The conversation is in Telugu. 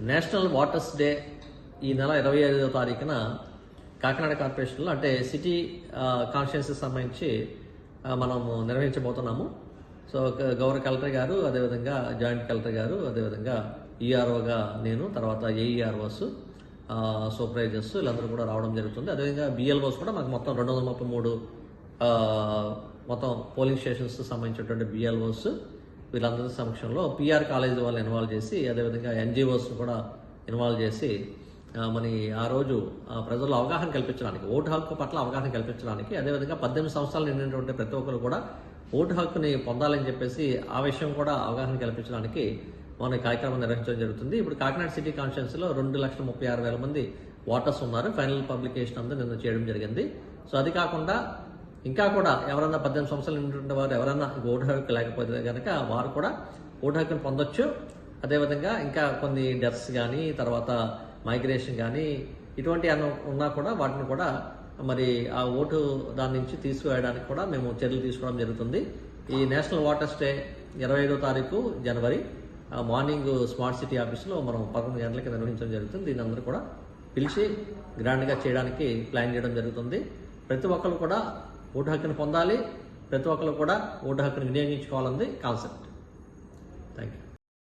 నేషనల్ వాటర్స్ డే ఈ నెల ఇరవై ఐదవ తారీఖున కాకినాడ కార్పొరేషన్లో అంటే సిటీ కాన్షియన్స్కి సంబంధించి మనము నిర్వహించబోతున్నాము. సో గౌరవ కలెక్టర్ గారు అదేవిధంగా జాయింట్ కలెక్టర్ గారు అదేవిధంగా ఈఆర్ఓగా నేను తర్వాత ఏఈఆర్ఓస్ సూపర్వైజర్స్ వీళ్ళందరూ కూడా రావడం జరుగుతుంది. అదేవిధంగా బిఎల్ఓస్ కూడా మాకు మొత్తం రెండు వందల ముప్పై మూడు మొత్తం పోలింగ్ స్టేషన్స్ సంబంధించినటువంటి బిఎల్ఓస్ వీళ్ళందరి సమక్షంలో పిఆర్ కాలేజ్ వాళ్ళు ఇన్వాల్వ్ చేసి అదేవిధంగా ఎన్జిఓస్ కూడా ఇన్వాల్వ్ చేసి మరి ఆ రోజు ఆ, ప్రజల్లో అవగాహన కల్పించడానికి ఓటు హక్కు పట్ల అవగాహన కల్పించడానికి అదేవిధంగా పద్దెనిమిది సంవత్సరాలు నిండినటువంటి ప్రతి ఒక్కరు కూడా ఓటు హక్కుని పొందాలని చెప్పేసి ఆ విషయం కూడా అవగాహన కల్పించడానికి మన కార్యక్రమం నిర్వహించడం జరుగుతుంది. ఇప్పుడు కాకినాడ సిటీ కాన్స్టిట్యున్సీలో రెండు లక్షల ముప్పై ఆరు వేల మంది ఓటర్స్ ఉన్నారు. ఫైనల్ పబ్లికేషన్ అంతా నిన్న చేయడం జరిగింది. సో అది కాకుండా ఇంకా కూడా ఎవరన్నా పద్దెనిమిది సంవత్సరాలు ఉన్నటువంటి వారు ఎవరన్నా ఓటు హక్కు లేకపోతే కనుక వారు కూడా ఓటు హక్కును పొందొచ్చు. అదేవిధంగా ఇంకా కొన్ని డెత్స్ కానీ తర్వాత మైగ్రేషన్ కానీ ఇటువంటి అన్న ఉన్నా కూడా వాటిని కూడా మరి ఆ ఓటు దాని నుంచి తీసుకువేయడానికి కూడా మేము చర్యలు తీసుకోవడం జరుగుతుంది. ఈ నేషనల్ వాటర్స్ డే ఇరవై ఐదో తారీఖు జనవరి మార్నింగ్ స్మార్ట్ సిటీ ఆఫీస్లో మనం పదకొండు గంటలకి నిర్వహించడం జరుగుతుంది. దీని అందరూ కూడా పిలిచి గ్రాండ్గా చేయడానికి ప్లాన్ చేయడం జరుగుతుంది. ప్రతి ఒక్కరు కూడా ఓటు హక్కును పొందాలి. ప్రతి ఒక్కరు కూడా ఓటు హక్కును వినియోగించుకోవాలన్నది కాన్సెప్ట్. Thank you